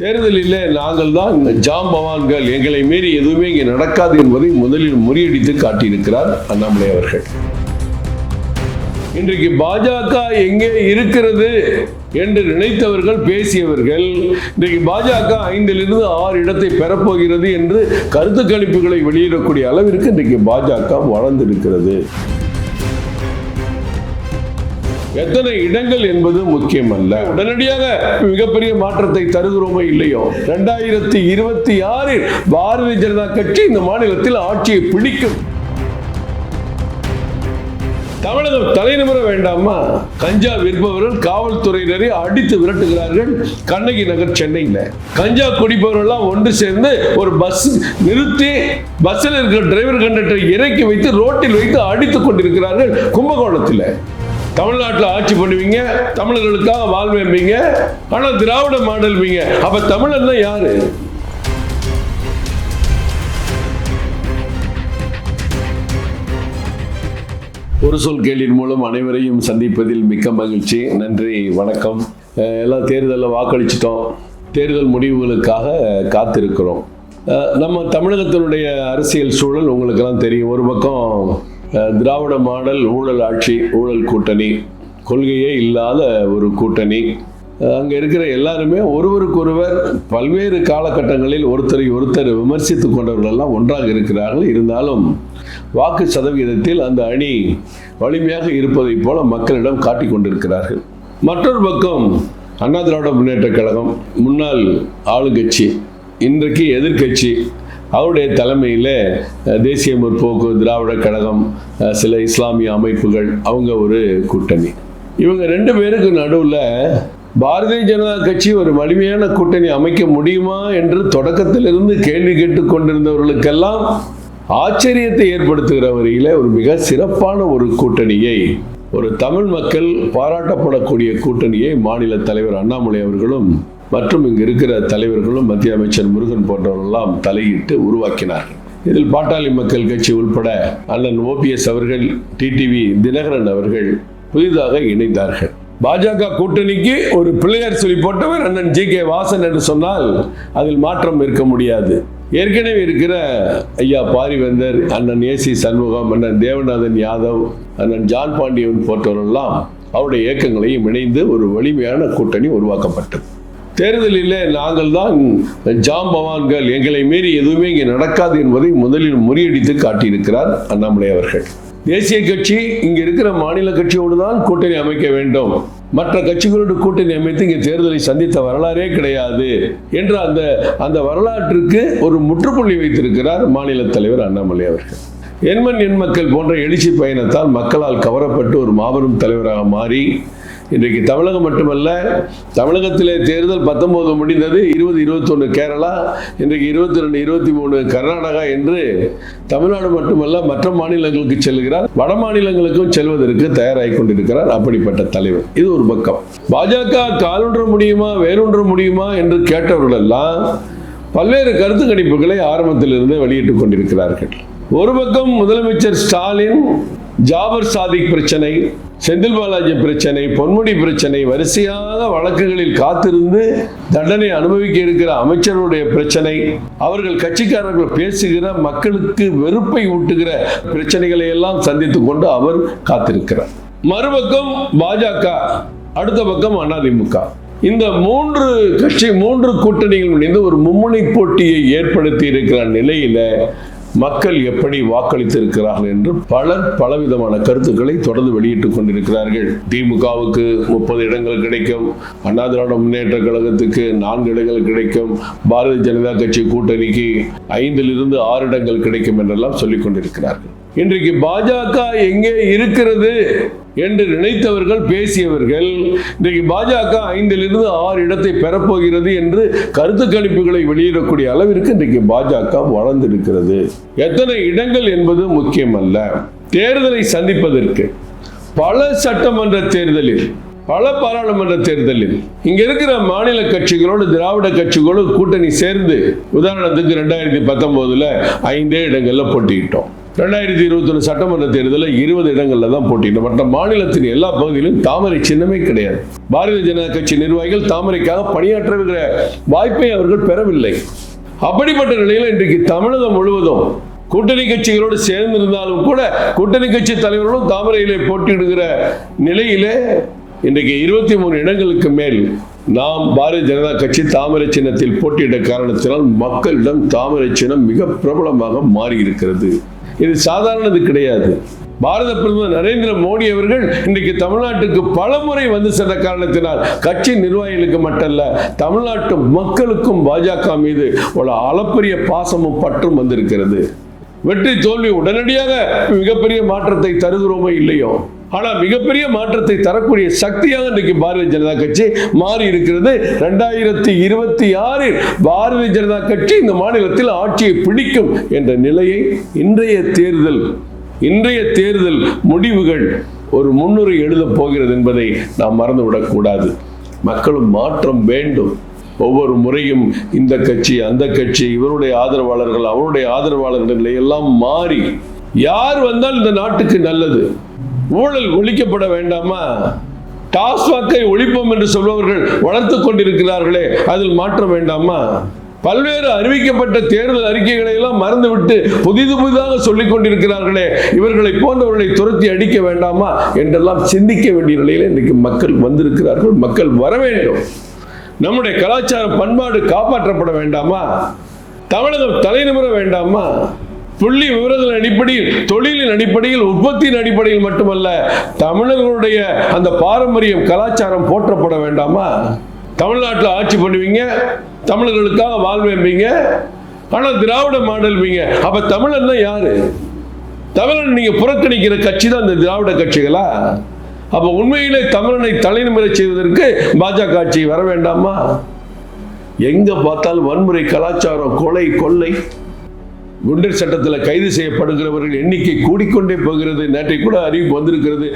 தேர்தலிலே நாங்கள் தான் ஜாம்பவான்கள் எங்களை மீறி எதுவுமே இங்கே நடக்காது என்பதை முதலில் முறியடித்து காட்டியிருக்கிறார் அண்ணாமலை அவர்கள். இன்றைக்கு பாஜக எங்கே இருக்கிறது என்று நினைத்தவர்கள் பேசியவர்கள் இன்றைக்கு பாஜக ஐந்திலிருந்து ஆறு இடத்தை பெறப்போகிறது என்று கருத்து கணிப்புகளை வெளியிடக்கூடிய அளவிற்கு இன்றைக்கு பாஜக வளர்ந்திருக்கிறது. எத்தனை இடங்கள் என்பது முக்கியமல்ல. உடனடியாக மிகப்பெரிய மாற்றத்தை தருகிறோமோ இல்லையோ? ரெண்டாயிரத்தி இருபத்தி ஆறில் பாரதிய ஜனதா கட்சி இந்த மாநிலத்தில் ஆட்சியை பிடிக்கும். தமிழகம் தலைநிமிர வேண்டாமா? கஞ்சா விற்பவர்கள் காவல்துறையினரை அடித்து விரட்டுகிறார்கள். கண்ணகி நகர் சென்னையில். கஞ்சா குடிப்பவர்கள்லாம் ஒன்று சேர்ந்து ஒரு பஸ் நிறுத்தி பஸ்ஸில் இருக்கிற டிரைவர் கண்டக்டரை இறக்கி வைத்து ரோட்டில் வைத்து அடித்துக் கொண்டிருக்கிறார்கள் கும்பகோணத்தில். தமிழ்நாட்டில் ஆட்சி பண்ணுவீங்க தமிழர்களுக்காக வாழ்வேம்பீங்க ஆனால் திராவிட மாடல்வீங்க அப்ப தமிழன் தான் யாரு? ஒரு சொல் கேள்வியின் மூலம் அனைவரையும் சந்திப்பதில் மிக்க மகிழ்ச்சி நன்றி வணக்கம். எல்லாம் தேர்தலில் வாக்களிச்சிட்டோம். தேர்தல் முடிவுகளுக்காக காத்திருக்கிறோம். நம்ம தமிழகத்தினுடைய அரசியல் சூழல் உங்களுக்கெல்லாம் தெரியும். ஒரு பக்கம் திராவிட மாடல் ஊழல் ஆட்சி ஊழல் கூட்டணி. கொள்கையே இல்லாத ஒரு கூட்டணி. அங்கே இருக்கிற எல்லாருமே ஒருவருக்கொருவர் பல்வேறு காலகட்டங்களில் ஒருத்தரை ஒருத்தர் விமர்சித்து கொண்டவர்கள் எல்லாம் ஒன்றாக இருக்கிறார்கள். இருந்தாலும் வாக்கு சதவீதத்தில் அந்த அணி வலிமையாக இருப்பதைப் போல மக்களிடம் காட்டிக் கொண்டிருக்கிறார்கள். மற்றொரு பக்கம் அண்ணா திராவிட முன்னேற்ற கழகம் முன்னாள் ஆளுங்கட்சி இன்றைக்கு எதிர்க்கட்சி அவருடைய தலைமையில் தேசிய முற்போக்கு திராவிட கழகம் சில இஸ்லாமிய அமைப்புகள் அவங்க ஒரு கூட்டணி. இவங்க ரெண்டு பேருக்கு நடுவில் பாரதிய ஜனதா கட்சி ஒரு வலிமையான கூட்டணி அமைக்க முடியுமா என்று தொடக்கத்திலிருந்து கேள்வி கேட்டு கொண்டிருந்தவர்களுக்கெல்லாம் ஆச்சரியத்தை ஏற்படுத்துகிற வரையில் ஒரு மிக சிறப்பான ஒரு கூட்டணியை ஒரு தமிழ் மக்கள் பாராட்டப்படக்கூடிய கூட்டணியை மாநில தலைவர் அண்ணாமலை அவர்களும் மற்றும் இங்கு இருக்கிற தலைவர்களும் மத்திய அமைச்சர் முருகன் போன்றவர்களெல்லாம் தலையிட்டு உருவாக்கினார்கள். இதில் பாட்டாளி மக்கள் கட்சி உள்பட அண்ணன் ஓபிஎஸ் அவர்கள் டிடிவி தினகரன் அவர்கள் புதிதாக இணைந்தார்கள். பாஜக கூட்டணிக்கு ஒரு பிள்ளையார் சொல்லி போட்டவர் அண்ணன் ஜி கே வாசன் என்று சொன்னால் அதில் மாற்றம் இருக்க முடியாது. ஏற்கனவே இருக்கிற ஐயா பாரிவேந்தர் அண்ணன் ஏசி சண்முகம் அண்ணன் தேவநாதன் யாதவ் அண்ணன் ஜான் பாண்டியன் போன்றவரெல்லாம் அவருடைய இயக்கங்களையும் இணைந்து ஒரு வலிமையான கூட்டணி உருவாக்கப்பட்டது. தேர்தலிலே நாங்கள் தான் ஜாம்பவான்கள் எங்களை மீறி எதுவுமே இங்கே நடக்காது என்பதை முதலில் முறியடித்து காட்டியிருக்கிறார் அண்ணாமலை அவர்கள். தேசிய கட்சி இங்கே இருக்கிற மாநில கட்சியோடு தான் கூட்டணி அமைக்க வேண்டும். மற்ற கட்சிகளோடு கூட்டணி அமைத்து இங்கே தேர்தலை சந்தித்த வரலாறே கிடையாது என்ற அந்த அந்த வரலாற்றுக்கு ஒரு முற்றுப்புள்ளி வைத்திருக்கிறார் மாநில தலைவர் அண்ணாமலை அவர்கள். எண்மண் எண் மக்கள் போன்ற எழுச்சி பயணத்தால் மக்களால் கவரப்பட்டு ஒரு மாபெரும் தலைவராக மாறி இன்றைக்கு தமிழகம் மட்டுமல்ல தமிழகத்திலே தேர்தல் பத்தொன்பது முடிந்தது இருபது இருபத்தொன்று கேரளா இன்றைக்கு இருபத்தி ரெண்டு இருபத்தி மூணு கர்நாடகா என்று தமிழ்நாடு மட்டுமல்ல மற்ற மாநிலங்களுக்கு செல்கிறார். வட மாநிலங்களுக்கும் செல்வதற்கு தயாராகி கொண்டிருக்கிறார் அப்படிப்பட்ட தலைவர். இது ஒரு பக்கம். பாஜக காலொன்ற முடியுமா வேறொன்ற முடியுமா என்று கேட்டவர்கள் எல்லாம் பல்வேறு கருத்து கணிப்புகளை ஆரம்பத்திலிருந்து வெளியிட்டுக் கொண்டிருக்கிறார்கள். ஒரு பக்கம் முதலமைச்சர் ஸ்டாலின் ஜாபர் சாதிக் பிரச்சனை செந்தில் பாலாஜி பிரச்சனை பொன்முடி பிரச்சனை வரிசையாக வழக்குகளில் காத்திருந்து தண்டனை அனுபவிக்க இருக்கிற அமைச்சருடைய பிரச்சனை அவர்கள் கட்சிக்காரர்கள் பேசுகிற மக்களுக்கு வெறுப்பை ஊட்டுகிற பிரச்சனைகளை எல்லாம் சந்தித்து கொண்டு அவர் காத்திருக்கிறார். மறுபக்கம் பாஜக அடுத்த பக்கம் அதிமுக. இந்த மூன்று கட்சி மூன்று கூட்டணிகள் இணைந்து ஒரு மும்முனை போட்டியை ஏற்படுத்தி இருக்கிற நிலையில மக்கள் எப்படி வாக்களித்திருக்கிறார்கள் என்று பலர் பலவிதமான கருத்துக்களை தொடர்ந்து வெளியிட்டுக் கொண்டிருக்கிறார்கள். திமுகவுக்கு முப்பது இடங்கள் கிடைக்கும். அண்ணா திராவிட முன்னேற்ற கழகத்துக்கு நான்கு இடங்கள் கிடைக்கும். பாரதிய ஜனதா கட்சி கூட்டணிக்கு ஐந்திலிருந்து ஆறு இடங்கள் கிடைக்கும் என்றெல்லாம் சொல்லிக் கொண்டிருக்கிறார்கள். இன்றைக்கு பாஜக எங்கே இருக்கிறது? என்று நினைத்தவர்கள் பேசியவர்கள் இன்றைக்கு பாஜக ஐந்திலிருந்து ஆறு இடத்தை பெறப்போகிறது என்று கருத்து கணிப்புகளை வெளியிடக்கூடிய அளவிற்கு இன்றைக்கு பாஜக வளர்ந்திருக்கிறது. எத்தனை இடங்கள் என்பது முக்கியமல்ல. தேர்தலை சந்திப்பதற்கு பல சட்டமன்ற தேர்தலில் பல பாராளுமன்ற தேர்தலில் இங்க இருக்கிற மாநில கட்சிகளோடு திராவிட கட்சிகளோடு கூட்டணி சேர்ந்து உதாரணத்துக்கு ரெண்டாயிரத்தி பத்தொன்பதுல ஐந்தே இடங்கள்ல போட்டியிட்டோம். ரெண்டாயிரத்தி இருபத்தொன்று சட்டமன்ற தேர்தலில் இருபது இடங்களில் தான் போட்டியிட்டோம். மற்ற மாநிலத்தின் எல்லா பகுதியிலும் தாமரை சின்னமே கிடையாது. பாரதிய ஜனதா கட்சி நிர்வாகிகள் தாமரைக்காக பணியாற்றுகிற வாய்ப்பை அவர்கள் பெறவில்லை. அப்படிப்பட்ட நிலையில் இன்றைக்கு தமிழகம் முழுவதும் கூட்டணி கட்சிகளோடு சேர்ந்திருந்தாலும் கூட கூட்டணி கட்சி தலைவர்களும் தாமரையிலே போட்டியிடுகிற நிலையிலே இன்றைக்கு இருபத்தி மூணு இடங்களுக்கு மேல் நாம் பாரதிய ஜனதா கட்சி தாமரை சின்னத்தில் போட்டியிட்ட காரணத்தினால் மக்களிடம் தாமரை சின்னம் மிக பிரபலமாக மாறி இருக்கிறது இது சாதாரணது கிடையாது. பாரத பிரதமர் நரேந்திர மோடி அவர்கள் இன்றைக்கு தமிழ்நாட்டுக்கு பல முறை வந்து சென்ற காரணத்தினால் கட்சி நிர்வாகிகளுக்கு மட்டுமல்ல தமிழ்நாட்டு மக்களுக்கும் பாஜக மீது ஒரு அளப்பரிய பாசமும் பற்றும் வந்திருக்கிறது. வெற்றி தோல்வி உடனடியாக மிகப்பெரிய மாற்றத்தை தருகிறோமோ இல்லையோ? ஆனால் மிகப்பெரிய மாற்றத்தை தரக்கூடிய சக்தியாக இன்றைக்கு பாரதிய ஜனதா கட்சி மாறி இருக்கிறது. ரெண்டாயிரத்தி இருபத்தி ஆறில் பாரதிய ஜனதா கட்சி இந்த மாநிலத்தில் ஆட்சியை பிடிக்கும் என்ற நிலையை இன்றைய தேர்தல் இன்றைய தேர்தல் முடிவுகள் ஒரு முன்னுரை எழுதப் போகிறது என்பதை நாம் மறந்துவிடக்கூடாது மக்களும் மாற்றம் வேண்டும். ஒவ்வொரு முறையும் இந்த கட்சி அந்த கட்சி இவருடைய ஆதரவாளர்கள் அவருடைய ஆதரவாளர்கள் எல்லாம் மாறி யார் வந்தால் இந்த நாட்டுக்கு நல்லது? ஊழல் ஒழிக்கப்பட வேண்டாமா? டாஸ்மாகை ஒழிப்போம் என்று சொல்பவர்கள் வளர்த்து கொண்டிருக்கிறார்களே அதில் மாற்றம் வேண்டாமா? பல்வேறு அறிவிக்கப்பட்ட தேர்தல் அறிக்கைகளை எல்லாம் மறந்துவிட்டு புதிது புதிதாக சொல்லிக் கொண்டிருக்கிறார்களே இவர்களை போன்றவர்களை துரத்தி அடிக்க வேண்டாமா என்றெல்லாம் சிந்திக்க வேண்டிய நிலையில் இன்றைக்கு மக்கள் வந்திருக்கிறார்கள். மக்கள் வர வேண்டும். நம்முடைய கலாச்சார பண்பாடு காப்பாற்றப்பட வேண்டாமா? தமிழகம் தலைநிமிர வேண்டாமா? புள்ளி விவரத்தின் அடிப்படையில் தொழிலின் அடிப்படையில் உற்பத்தியின் அடிப்படையில் மட்டுமல்ல தமிழர்களுடைய அந்த பாரம்பரியம் கலாச்சாரம் போற்றப்பட வேண்டாமா? தமிழ்நாட்டில் ஆட்சி பண்ணுவீங்க தமிழர்களுக்காக வாழ்வேம்பீங்க ஆனால் திராவிட மாடல்வீங்க அப்ப தமிழன் தான் யாரு? தமிழன் நீங்க புறக்கணிக்கிற கட்சி தான் இந்த திராவிட கட்சிகளா? அப்ப உண்மையிலே தமிழனை தலைநிமிரச் செய்வதற்கு பாஜக ஆட்சி வர வேண்டாமா? எங்க பார்த்தாலும் வன்முறை கலாச்சாரம் கொலை கொள்ளை. குண்டர் சட்டத்தில் கைது செய்யப்படுகிறவர்கள் எண்ணிக்கை கூடிக்கொண்டே போகிறது. நேற்றை கூட அறிவிப்பு வந்திருக்கிறது.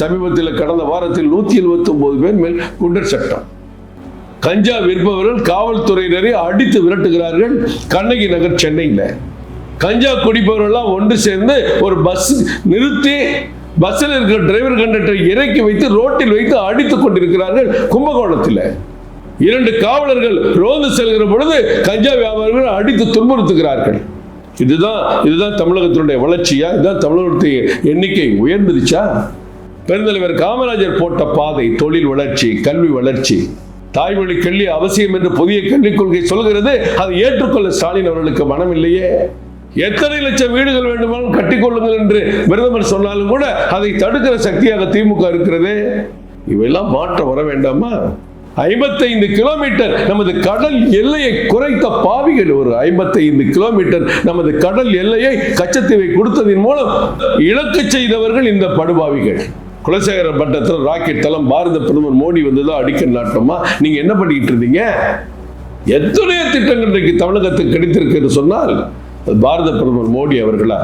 சமீபத்தில் கடந்த வாரத்தில் நூற்றி எழுபத்தி ஒன்பது பேர் மேல் குண்டர் சட்டம். கஞ்சா விற்பவர்கள் காவல்துறையினரை அடித்து விரட்டுகிறார்கள். கண்ணகி நகர் சென்னையில். கஞ்சா குடிப்பவர்கள்லாம் ஒன்று சேர்ந்து ஒரு பஸ் நிறுத்தி பஸ்ஸில் இருக்கிற டிரைவர் கண்டக்டரை இறக்கி வைத்து ரோட்டில் வைத்து அடித்துக் கொண்டிருக்கிறார்கள் கும்பகோணத்தில். இரண்டு காவலர்கள் ரோந்து செல்கிற பொழுது கஞ்சா வியாபாரிகள் அடித்து துன்புறுத்துகிறார்கள். இதுதான் இதுதான் தமிழகத்தினுடைய வளர்ச்சியா? இதுதான் தமிழகத்துடைய எண்ணிக்கை உயர்ந்துருச்சா? பெருந்தலைவர் காமராஜர் போட்ட பாதை தொழில் வளர்ச்சி கல்வி வளர்ச்சி. தாய்மொழி கல்வி அவசியம் என்று புதிய கல்விக் கொள்கை சொல்கிறது. அதை ஏற்றுக்கொள்ள ஸ்டாலின் அவர்களுக்கு மனம் இல்லையே? எத்தனை லட்சம் வீடுகள் வேண்டுமானும் கட்டிக்கொள்ளுங்கள் என்று பிரதமர் சொன்னாலும் கூட அதை தடுக்கிற சக்தியாக திமுக இருக்கிறது. இவையெல்லாம் மாற்றம் வர வேண்டாமா? ஐம்பத்தைந்து கிலோமீட்டர் நமது கடல் எல்லையை குறைத்த பாவிகள் ஒரு ஐம்பத்தைந்து கிலோமீட்டர் நமது கடல் எல்லையை கச்சத்தீவை கொடுத்ததின் மூலம் இழக்க செய்தவர்கள் இந்த படுபாவிகள். குலசேகர பட்டத்தில் ராக்கெட் தளம் பாரத பிரதமர் மோடி வந்ததா அடிக்கல் நாட்டமா நீங்க என்ன பண்ணிக்கிட்டு இருந்தீங்க? எத்தனையோ திட்டங்கள் இன்றைக்கு தமிழகத்துக்கு கிடைத்திருக்கு சொன்னால் பாரத பிரதமர் மோடி அவர்களா?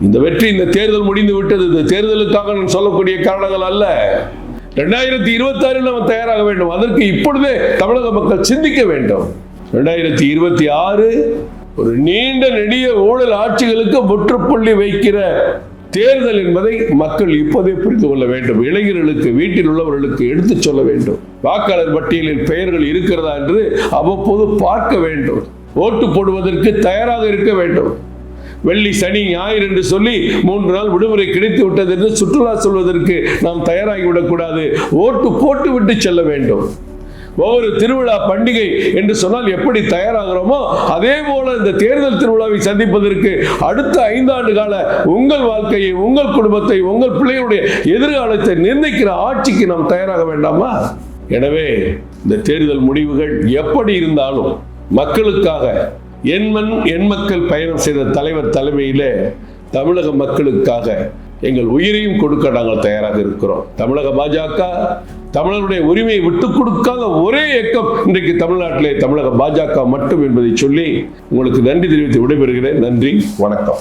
இந்த வெற்றி இந்த தேர்தல் முடிந்து விட்டது. இந்த தேர்தலுக்காக நான் சொல்லக்கூடிய காரணங்கள் அல்ல. ரெண்டாயிரத்தி இருபத்தி ஆறில் நம்ம தயாராக வேண்டும். அதற்கு இப்பொழுதே தமிழக மக்கள் சிந்திக்க வேண்டும். ரெண்டாயிரத்தி இருபத்தி ஆறு ஒரு நீண்ட நெடிய ஊழல் ஆட்சிகளுக்கு முற்றுப்புள்ளி வைக்கிற தேர்தல் என்பதை மக்கள் இப்போதே புரிந்து கொள்ள வேண்டும். இளைஞர்களுக்கு வீட்டில் உள்ளவர்களுக்கு எடுத்துச் சொல்ல வேண்டும். வாக்காளர் பட்டியலில் பெயர்கள் இருக்கிறதா என்று அவ்வப்போது பார்க்க வேண்டும். ஓட்டு போடுவதற்கு தயாராக இருக்க வேண்டும். வெள்ளி சனி ஞாயிறு என்று சொல்லி மூன்று நாள் விடுமுறை கிடைத்து விட்டது என்று சுற்றுலா சொல்வதற்கு நாம் தயாராகி விடக்கூடாது ஓட்டு போட்டு விட்டு செல்ல வேண்டும். ஒவ்வொரு திருவிழா பண்டிகை என்று சொன்னால் எப்படி தயாராகிறோமோ அதே போல இந்த தேர்தல் திருவிழாவை சந்திப்பதற்கு அடுத்த ஐந்தாண்டு கால உங்கள் வாழ்க்கையை உங்கள் குடும்பத்தை உங்கள் பிள்ளைகளுடைய எதிர்காலத்தை நிர்ணயிக்கிற ஆட்சிக்கு நாம் தயாராக வேண்டாமா? எனவே இந்த தேர்தல் முடிவுகள் எப்படி இருந்தாலும் மக்களுக்காக எண்மண் எண் மக்கள் பயணம் செய்த தலைவர் தலைமையில் தமிழக மக்களுக்காக எங்கள் உயிரையும் கொடுக்க நாங்கள் தயாராக இருக்கிறோம். தமிழக பாஜக தமிழருடைய உரிமையை விட்டு கொடுக்காத ஒரே இயக்கம் இன்றைக்கு தமிழ்நாட்டிலே தமிழக பாஜக மட்டும் என்பதை சொல்லி உங்களுக்கு நன்றி தெரிவித்து விடைபெறுகிறேன். நன்றி வணக்கம்.